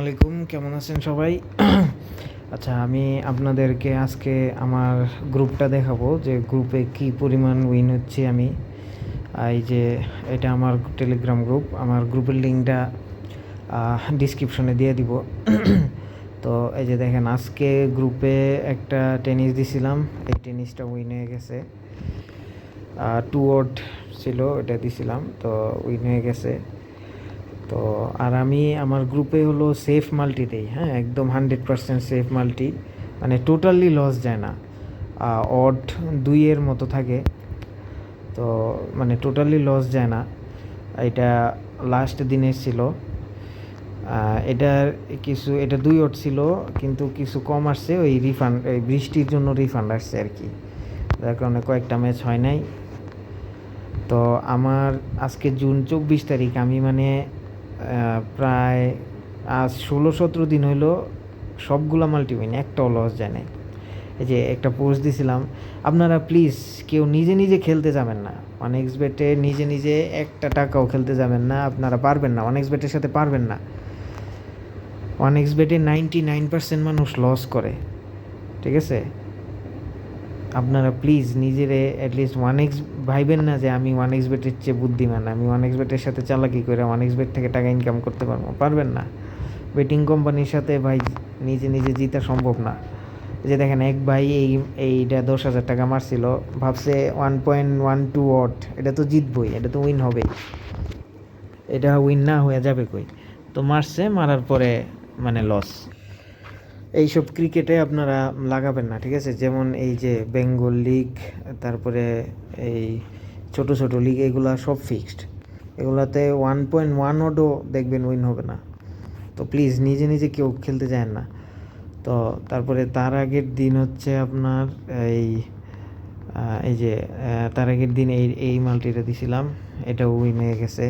আলাইকুম কেমন আছেন সবাই? আচ্ছা আমি আপনাদেরকে আজকে আমার গ্রুপটা দেখাবো যে গ্রুপে কি পরিমাণ উইন হচ্ছে আমি। এই যে এটা আমার টেলিগ্রাম গ্রুপ আমার গ্রুপের লিঙ্কটা ডিসক্রিপশনে দিয়ে দিব। তো এই যে দেখেন, আজকে গ্রুপে একটা টেনিস দিছিলাম, এই টেনিসটা উইন হয়ে গেছে। টু ওয়ার্ড ছিল, এটা দিছিলাম, তো উইন হয়ে গেছে। তো আর আমি আমার গ্রুপে হলো সেফ মাল্টি দেই হ্যাঁ? একদম হান্ড্রেড পার্সেন্ট সেফ মাল্টি মানে টোটালি লস যায় না। অড দুইয়ের মতো থাকে। তো মানে টোটালি লস যায় না। এটা লাস্ট দিনের ছিল। এটার কিছু, এটা দুই ওট ছিল, কিন্তু কিছু কম আসছে, ওই রিফান্ড এই বৃষ্টির জন্য রিফান্ড আসছে আর কি। যার কারণে কয়েকটা ম্যাচ হয় নাই। তো আমার আজকে জুন চব্বিশ তারিখ, আমি মানে প্রায়, আজ ষোলো সতেরো দিন হইল সবগুলা মাল্টিউইন একটাও লস যায় নাই। এই যে একটা পোস্ট দিছিলাম, আপনারা প্লিজ কেউ নিজে নিজে খেলতে যাবেন না। অনেক্স বেটে নিজে নিজে একটা টাকাও খেলতে যাবেন না, আপনারা পারবেন না। অনেক্স বেটের সাথে পারবেন না। অনেক্স বেটে নাইনটি নাইন পার্সেন্ট মানুষ লস করে। ঠিক আছে? আপনারা প্লিজ নিজেরে অ্যাটলিস্ট ওয়ান এক্স ভাইবেন না যে আমি ওয়ান এক্স বেটের চেয়ে বুদ্ধিমান, আমি ওয়ান এক্স বেটের সাথে চালাকি করে ওয়ান এক্স বেট থেকে টাকা ইনকাম করতে পারব। পারবেন না। বেটিং কোম্পানির সাথে ভাই নিজে নিজে জিতা সম্ভব না। যে দেখেন এক ভাই এই, এইটা দশ হাজার টাকা মারছিল, ভাবছে ওয়ান পয়েন্ট ওয়ান টু ওয়াট এটা তো জিতবই, এটা তো উইন হবেই। এটা উইন না হয়ে যাবে কই? তো মারছে, মারার পরে মানে লস এইসব ক্রিকেটে আপনারা লাগাবেন না, ঠিক আছে? যেমন এই যে বেঙ্গল লিগ তারপরে এই ছোট ছোট লিগ এগুলা সব ফিক্সড এগুলাতে ওয়ান পয়েন্ট ওয়ান ওডও দেখবেন উইন হবে না। তো প্লিজ নিজে নিজে কেউ খেলতে যায় না। তো তারপরে তার আগের দিন হচ্ছে আপনার এই এই যে তার আগের দিন এই এই মাল্টিটা দিছিলাম এটা উইন হয়ে গেছে।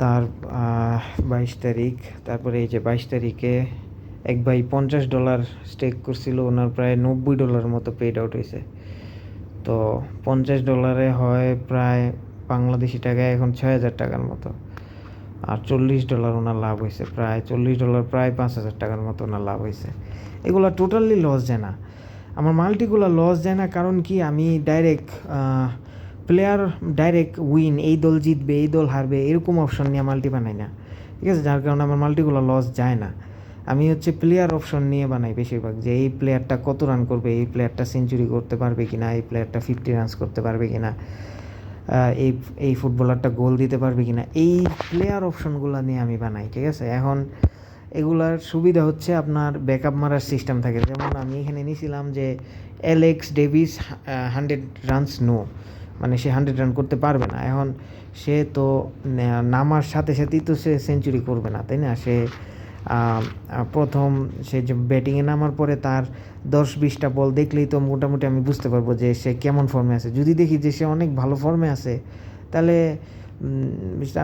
তার বাইশ তারিখ, তারপরে এই যে বাইশ তারিখে এক ভাই পঞ্চাশ ডলার স্টেক করছিল, ওনার প্রায় নব্বই ডলার মতো পেড আউট হয়েছে। তো পঞ্চাশ ডলারে হয় প্রায় বাংলাদেশি টাকায় এখন ছয় হাজার টাকার মতো। আর চল্লিশ ডলার ওনার লাভ হয়েছে, প্রায় চল্লিশ ডলার প্রায় পাঁচ হাজার টাকার মতো ওনার লাভ হয়েছে। এগুলো টোটালি লস যায় না। আমার মাল্টিগুলো লস যায় না কারণ কি, আমি ডাইরেক্ট প্লেয়ার ডাইরেক্ট উইন এই দল জিতবে, এই দল হারবে, এরকম অপশন নিয়ে মাল্টি বানাই না। ঠিক আছে, যার কারণে আমার মাল্টিগুলো লস যায় না। আমি হচ্ছে প্লেয়ার অপশন নিয়ে বানাই বেশিরভাগ যে এই প্লেয়ারটা কত রান করবে এই প্লেয়ারটা সেঞ্চুরি করতে পারবে কিনা এই প্লেয়ারটা ফিফটি রানস করতে পারবে কিনা আহ, এই এই ফুটবলারটা গোল দিতে পারবে কিনা এই প্লেয়ার অপশনগুলো নিয়ে আমি বানাই ঠিক আছে? এখন এগুলার সুবিধা হচ্ছে আপনার ব্যাকআপ মারার সিস্টেম থাকে। যেমন আমি এখানে নিয়েছিলাম যে Alex Davies hundred runs no মানে সে হান্ড্রেড রান করতে পারবে না। এখন সে তো নামার সাথে সাথেই তো সে সেঞ্চুরি করবে না তাই না? সে প্রথম সে যে ব্যাটিংয়ে নামার পরে তার দশ বিশটা বল দেখলেই তো মোটামুটি আমি বুঝতে পারব যে সে কেমন ফর্মে আছে। যদি দেখি যে সে অনেক ভালো ফর্মে আছে, তাহলে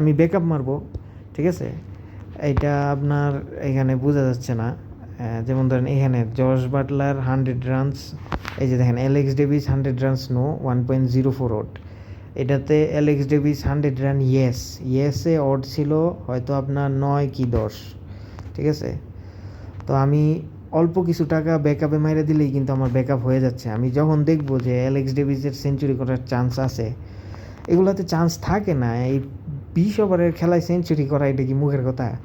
আমি ব্যাকআপ মারবো, ঠিক আছে? এইটা আপনার এখানে বোঝা যাচ্ছে না। যেমন ধরেন এখানে জর্জ বাটলার হান্ড্রেড রানস এই যে দেখেন Alex Davies hundred runs no one point zero four odd এটাতে Alex Davies hundred run yes ইয়েসে ওট ছিল হয়তো আপনার নয় কি দশ। ঠিক আছে? তো আমি অল্প কিছু টাকা ব্যাকআপে মাইরে দিলেই কিন্তু আমার ব্যাকআপ হয়ে যাচ্ছে। আমি যখন দেখব যে অ্যালেক্স ডেভিসের সেঞ্চুরি করার চান্স আছে, এগুলোতে চান্স থাকে না। এই বিশ ওভারের খেলায় সেঞ্চুরি করা এটা কি মুখের কথা?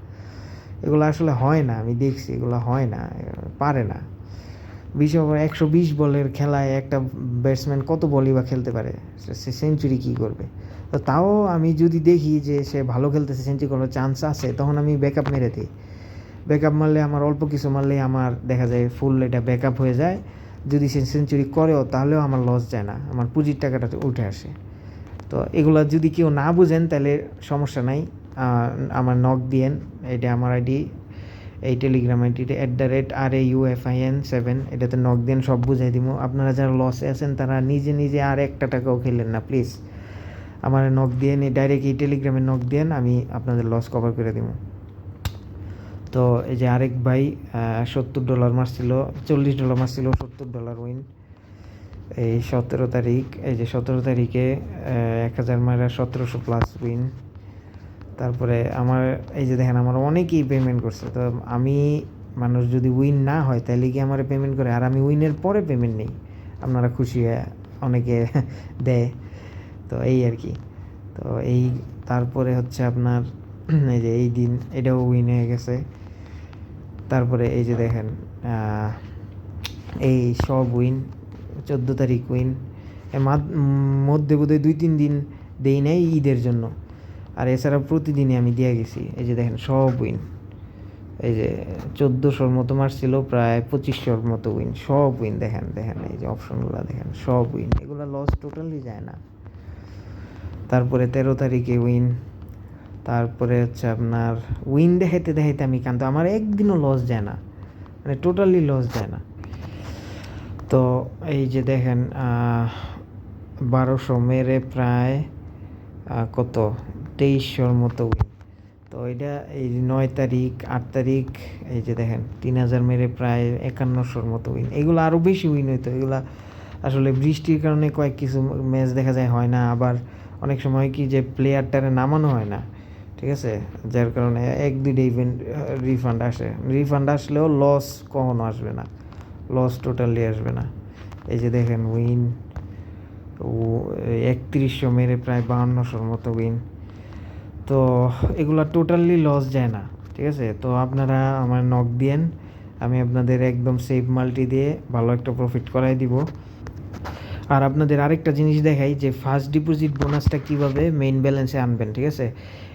এগুলো আসলে হয় না, আমি দেখছি, এগুলো হয় না, পারে না। বিশ ওভার একশো বিশ বলের খেলায় একটা ব্যাটসম্যান কত বলই বা খেলতে পারে? সে- সেঞ্চুরি কী করবে? তো তাও আমি যদি দেখি যে সে ভালো খেলতেছে সেঞ্চুরি করার চান্স আছে, তখন আমি ব্যাকআপ মেরে দিই। ব্যাকআপ মারলে আমার অল্প কিছু মারলেই আমার দেখা যায় ফুল এটা ব্যাকআপ হয়ে যায়। যদি সে সেঞ্চুরি করেও, তাহলেও আমার লস যায় না। আমার পুঁজির টাকাটা উঠে আসে। তো এগুলো যদি কেউ না বুঝেন, তাহলে সমস্যা নাই। আমার নক দিয়েন, এটা আমার আইডি এই টেলিগ্রাম আইডিতে at the rate R A U F I N seven এটাতে নক দেন সব বুঝাই দিব আপনারা যারা লসে আছেন, তারা নিজে নিজে আর একটা টাকাও খেলেন না প্লিজ আমার নক দিয়ে ডাইরেক্ট এই টেলিগ্রামে নক দেন আমি আপনাদের লস কভার করে দিব তো এই যে আরেক ভাই সত্তর ডলার মারছিল, চল্লিশ ডলার মারছিল, সত্তর ডলার উইন এই সতেরো তারিখ, এই যে সতেরো তারিখে এক হাজার মারা সতেরোশো প্লাস উইন তারপরে আমার, এই যে দেখেন, আমার অনেকেই পেমেন্ট করছে। তো আমি মানুষ যদি উইন না হয় তাহলে কি আমার পেমেন্ট করে? আর আমি উইনের পরে পেমেন্ট নেই। আপনারা খুশি হয়ে অনেকে দেয়। তো এই আর কি। তো এই, তারপরে হচ্ছে আপনার, এই যে এই দিন এটাও উইন হয়ে গেছে। তারপরে এই যে দেখেন এই সব উইন চোদ্দ তারিখ উইন মধ্যে বোধহয় দুই তিন দিন দেই নাই ঈদের জন্য। আর এছাড়া প্রতিদিনই আমি দিয়ে গেছি। এই যে দেখেন সব উইন এই যে চোদ্দোশোর মতো মারছিল, প্রায় পঁচিশশোর মতো উইন সব উইন দেখেন দেখেন, এই যে অপশনগুলো দেখেন সব উইন এগুলো লস টোটালি যায় না। তারপরে তেরো তারিখে উইন তারপরে হচ্ছে আপনার উইন দেখাইতে দেখাইতে আমি কান্ত আমার একদিনও লস যায় না। মানে টোটালি লস যায় না। তো এই যে দেখেন বারোশো মেরে প্রায় কত? তেইশশোর মতো উইন তো এটা এই নয় তারিখ, আট তারিখ, এই যে দেখেন, তিন হাজার মেরে প্রায় একান্নশোর মতো উইন এগুলো আরও বেশি উইন হইতো। এগুলা আসলে বৃষ্টির কারণে কয়েক কিছু ম্যাচ দেখা যায়, হয় না। আবার অনেক সময় কি যে প্লেয়ারটারে নামানো হয় না। ঠিক আছে? যার কারণে এক, দুইটা ইভেন্ট রিফান্ড আসে। রিফান্ড আসলেও লস কখনো আসবে না। লস টোটালি আসবে না। এই যে দেখেন উইন একত্রিশশো মেরে প্রায় বাহান্নশোর মতো উইন তো এগুলো টোটালি লস যায় না, ঠিক আছে? তো আপনারা আমার নক দিয়েন। আমি আপনাদের একদম সেফ মাল্টি দিয়ে ভালো একটা প্রফিট করাই দিব। আর আপনাদের আরেকটা জিনিস দেখাই যে ফার্স্ট ডিপোজিট বোনাসটা কীভাবে মেইন ব্যালেন্সে আনবেন, ঠিক আছে?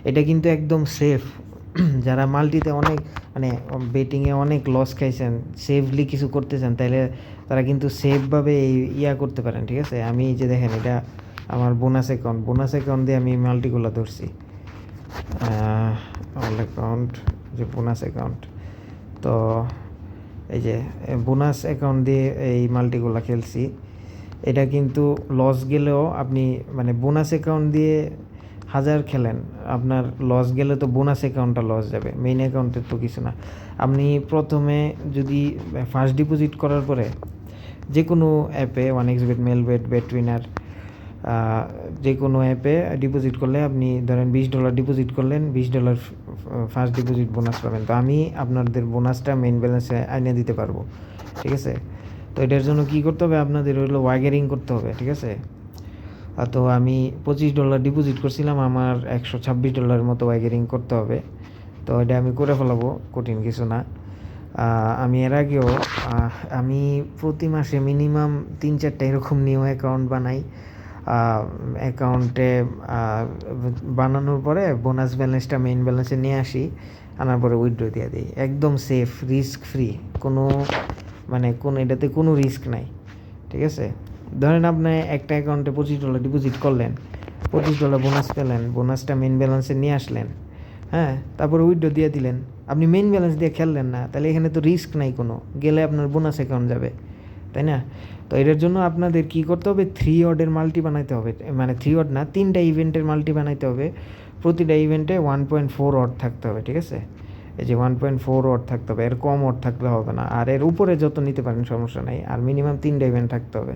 এটা কিন্তু একদম সেফ যারা মাল্টিতে অনেক মানে বেটিংয়ে অনেক লস খাইছেন সেফলি কিছু করতে চান তাহলে তারা কিন্তু সেফভাবে ইয়া করতে পারেন, ঠিক আছে? আমি যে দেখেন, এটা আমার বোনাস অ্যাকাউন্ট বোনাস অ্যাকাউন্ট দিয়ে আমি মাল্টিগুলো ধরছি। অ্যাকাউন্ট যে বোনাস অ্যাকাউন্ট তো, এই যে বোনাস অ্যাকাউন্ট দিয়ে এই মাল্টিগুলো খেলছি। এটা কিন্তু লস গেলেও আপনি মানে বোনাস অ্যাকাউন্ট দিয়ে হাজার খেলেন। আপনার লস গেলে তো বোনাস অ্যাকাউন্টটা লস যাবে। মেইন অ্যাকাউন্টের তো কিছু না। আপনি প্রথমে যদি ফার্স্ট ডিপোজিট করার পরে যে কোনো অ্যাপে one x bet Melbet Betwinner যে কোনো অ্যাপে ডিপোজিট করলে আপনি ধরেন বিশ ডলার ডিপোজিট করলেন, বিশ ডলার ফার্স্ট ডিপোজিট বোনাস পাবেন। তো আমি আপনাদের বোনাসটা মেইন ব্যালেন্সে আইনে দিতে পারব। ঠিক আছে? তো এটার জন্য কি করতে হবে? আপনাদের হলো ওয়াগেরিং করতে হবে, ঠিক আছে? তো আমি পঁচিশ ডলার ডিপোজিট করছিলাম, আমার একশো ছাব্বিশ ডলারের মতো ওয়াগেরিং করতে হবে। তো এটা আমি করে ফেলাবো, কঠিন কিছু না। আমি এর আগেও আমি প্রতি মাসে মিনিমাম তিন চারটা এরকম নিউ অ্যাকাউন্ট বানাই। অ্যাকাউন্টে বানানোর পরে বোনাস ব্যালেন্সটা মেইন ব্যালেন্সে নিয়ে আসি, আনার পরে উইথড্র দিয়ে দিই। একদম সেফ রিস্ক ফ্রি কোনো মানে কোনো এটাতে কোনো রিস্ক নাই, ঠিক আছে? ধরেন আপনি একটা অ্যাকাউন্টে পঁচিশ ডলার ডিপোজিট করলেন, পঁচিশ ডলার বোনাস পেলেন বোনাসটা মেন ব্যালেন্সে নিয়ে আসলেন হ্যাঁ? তারপরে উইথড্র দিয়ে দিলেন। আপনি মেন ব্যালেন্স দিয়ে খেললেন না, তাহলে এখানে তো রিস্ক নাই কোনো, গেলে আপনার বোনাস অ্যাকাউন্ট যাবে, তাই না? তো এটার জন্য আপনাদের কি করতে হবে? থ্রি অডের মাল্টি বানাইতে হবে মানে থ্রি অড না, তিনটা ইভেন্টের মাল্টি বানাইতে হবে, প্রতিটা ইভেন্টে ওয়ান পয়েন্ট ফোর অড থাকতে হবে, ঠিক আছে? এই যে ওয়ান পয়েন্ট ফোর অড থাকতে হবে, এর কম অড থাকলে হবে না। আর এর উপরে যত নিতে পারেন সমস্যা নাই, আর মিনিমাম তিনটা ইভেন্ট থাকতে হবে।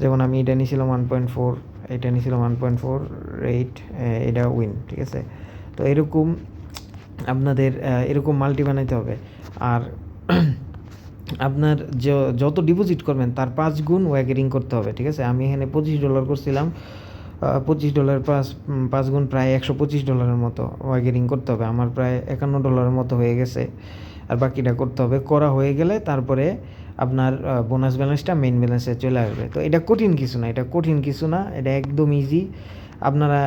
যেমন আমি এটা নিয়েছিলাম ওয়ান পয়েন্ট ফোর এটা নিয়েছিলাম ওয়ান পয়েন্ট ফোর এইট এটা উইন ঠিক আছে? তো এরকম আপনাদের এরকম মাল্টি বানাইতে হবে। আর আপনার যত ডিপোজিট করবেন, তার পাঁচ গুণ ওয়াগেরিং করতে হবে, ঠিক আছে? আমি এখানে পঁচিশ ডলার করছিলাম পঁচিশ ডলার পাঁচ পাঁচ গুণ প্রায় একশো পঁচিশ ডলারের মতো ওয়াগেরিং করতে হবে। আমার প্রায় একান্ন ডলারের মতো হয়ে গেছে। আর বাকিটা করতে হবে। করা হয়ে গেলে তারপরে আপনার বোনাস ব্যালেন্সটা মেইন ব্যালেন্সে চলে আসবে। তো এটা কঠিন কিছু না, এটা কঠিন কিছু না, এটা একদম ইজি আপনারা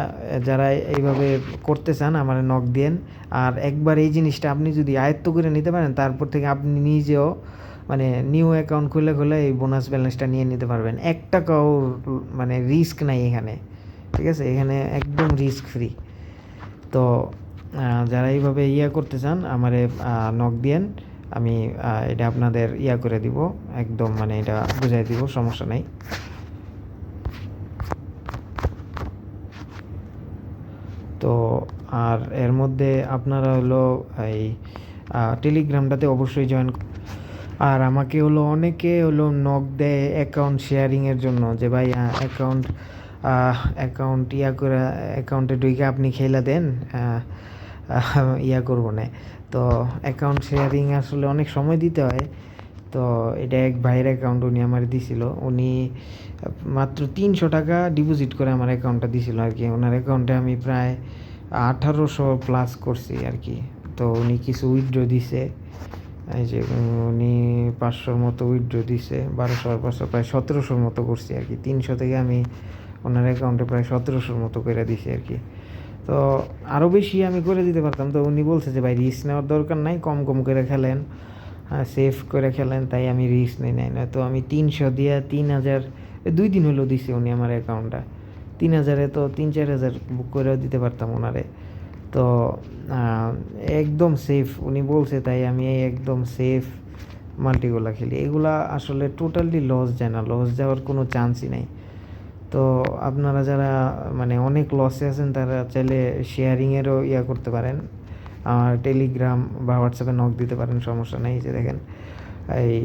যারা এইভাবে করতে চান, আমার নক দেন। আর একবার এই জিনিসটা আপনি যদি আয়ত্ত করে নিতে পারেন, তারপর থেকে আপনি নিজেও মানে নিউ অ্যাকাউন্ট খুলে খুলে এই বোনাস ব্যালেন্সটা নিয়ে নিতে পারবেন। এক টাকাও মানে রিস্ক নাই এখানে। ঠিক আছে? এখানে একদম রিস্ক ফ্রি তো যারা এইভাবে ইয়া করতে চান, আমারে নক দিয়েন। আমি এটা আপনাদের ইয়া করে দিব। একদম মানে এটা বুঝাই দিব, সমস্যা নাই। তো, আর এর মধ্যে আপনারা হলো এই টেলিগ্রামটাতে অবশ্যই জয়েন আর আমাকে হলো অনেকে হলো নক দেয় অ্যাকাউন্ট শেয়ারিংয়ের জন্য যে ভাই অ্যাকাউন্ট অ্যাকাউন্ট ইয়া করে অ্যাকাউন্টে ঢুকে আপনি খেলা দেন ইয়া করব না। তো অ্যাকাউন্ট শেয়ারিং আসলে অনেক সময় দিতে হয়। তো এটা এক ভাইয়ের অ্যাকাউন্ট উনি আমার দিছিল। উনি মাত্র তিনশো টাকা ডিপোজিট করে আমার অ্যাকাউন্টটা দিছিল আর কি। ওনার অ্যাকাউন্টে আমি প্রায় আঠারোশো প্লাস করছি আর কি। তো উনি কিছু উইথড্র দিছে। এই যে উনি পাঁচশোর মতো উইথড্র দিছে। বারোশো পাঁচশো, প্রায় সতেরোশোর মতো করছি আর কি। তিনশো থেকে আমি ওনার অ্যাকাউন্টে প্রায় সতেরোশোর মতো করে দিছি আর কি। তো আরও বেশি আমি করে দিতে পারতাম। তো উনি বলছে যে, ভাই রিস্ক নেওয়ার দরকার নাই, কম কম করে খেলেন সেভ করে খেলেন, তাই আমি রিস্ক নিই, নাই না তো আমি তিনশো দিয়ে তিন হাজার দুই দিন হলো দিছে উনি আমার অ্যাকাউন্টটা তিন হাজারে তো তিন, চার হাজার বুক করেও দিতে পারতাম ওনারে। তো একদম সেফ উনি বলছে, তাই আমি একদম সেফ মাল্টিগুলা খেলি। এগুলা আসলে টোটালি লস যায় না। লস যাওয়ার কোনো চান্সই নাই। তো আপনারা যারা মানে অনেক লসে আছেন, তারা চাইলে শেয়ারিংয়েরও ইয়া করতে পারেন। আমার টেলিগ্রাম বা হোয়াটসঅ্যাপে নক দিতে পারেন, সমস্যা নেই যে দেখেন। এই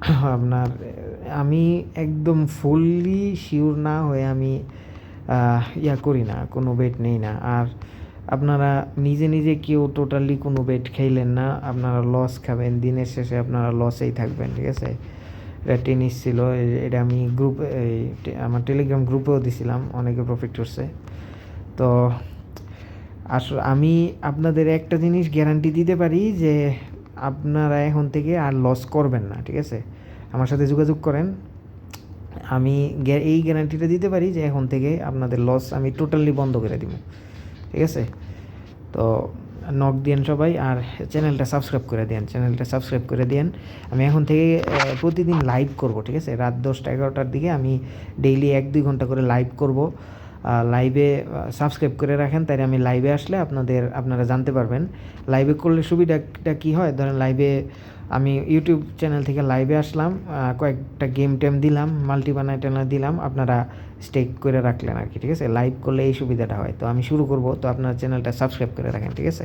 আপনার, আমি একদম ফুললি শিওর না হয়ে আমি ইয়া করি না, কোনো বেট নেই না। আর আপনারা নিজে নিজে কেউ টোটালি কোনো বেট খেলেন না, আপনারা লস খাবেন, দিনের শেষে আপনারা লসেই থাকবেন, ঠিক আছে? টেনিস ছিল এটা আমি গ্রুপ আমার টেলিগ্রাম গ্রুপেও দিছিলাম অনেকে প্রফিট করছে। তো আসলে আমি আপনাদের একটা জিনিস গ্যারান্টি দিতে পারি যে আপনারা এখন থেকে আর লস করবেন না, ঠিক আছে? আমার সাথে যোগাযোগ করেন। আমি এই গ্যারান্টিটা দিতে পারি যে এখন থেকে আপনাদের লস আমি টোটালি বন্ধ করে দিব, ঠিক আছে? তো নক দিয়েন সবাই আর চ্যানেলটা সাবস্ক্রাইব করে দেন চ্যানেলটা সাবস্ক্রাইব করে দেন আমি এখন থেকে প্রতিদিন লাইভ করব, ঠিক আছে? রাত দশটা এগারোটার দিকে আমি ডেইলি এক দুই ঘণ্টা করে লাইভ করব। লাইভে সাবস্ক্রাইব করে রাখেন তাই আমি লাইভে আসলে আপনাদের, আপনারা জানতে পারবেন। লাইভে করলে সুবিধাটা কী হয়? ধরেন লাইভে আমি ইউটিউব চ্যানেল থেকে লাইভে আসলাম কয়েকটা গেম টেম দিলাম মাল্টি টানা দিলাম, আপনারা স্টেক করে রাখলেন আর কি, ঠিক আছে? লাইভ করলে এই সুবিধাটা হয়। তো আমি শুরু করব, তো আপনার চ্যানেলটা সাবস্ক্রাইব করে রাখেন, ঠিক আছে?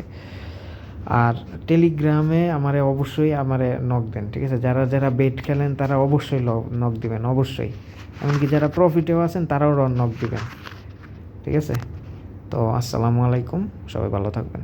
আর টেলিগ্রামে আমারে অবশ্যই আমারে নক দেন, ঠিক আছে? যারা যারা বেট খেলেন, তারা অবশ্যই নক দিবেন, অবশ্যই। এমনকি যারা প্রফিটেও আছেন, তারাও নক দিবেন, ঠিক আছে? তো আসসালামু আলাইকুম, সবাই ভালো থাকবেন।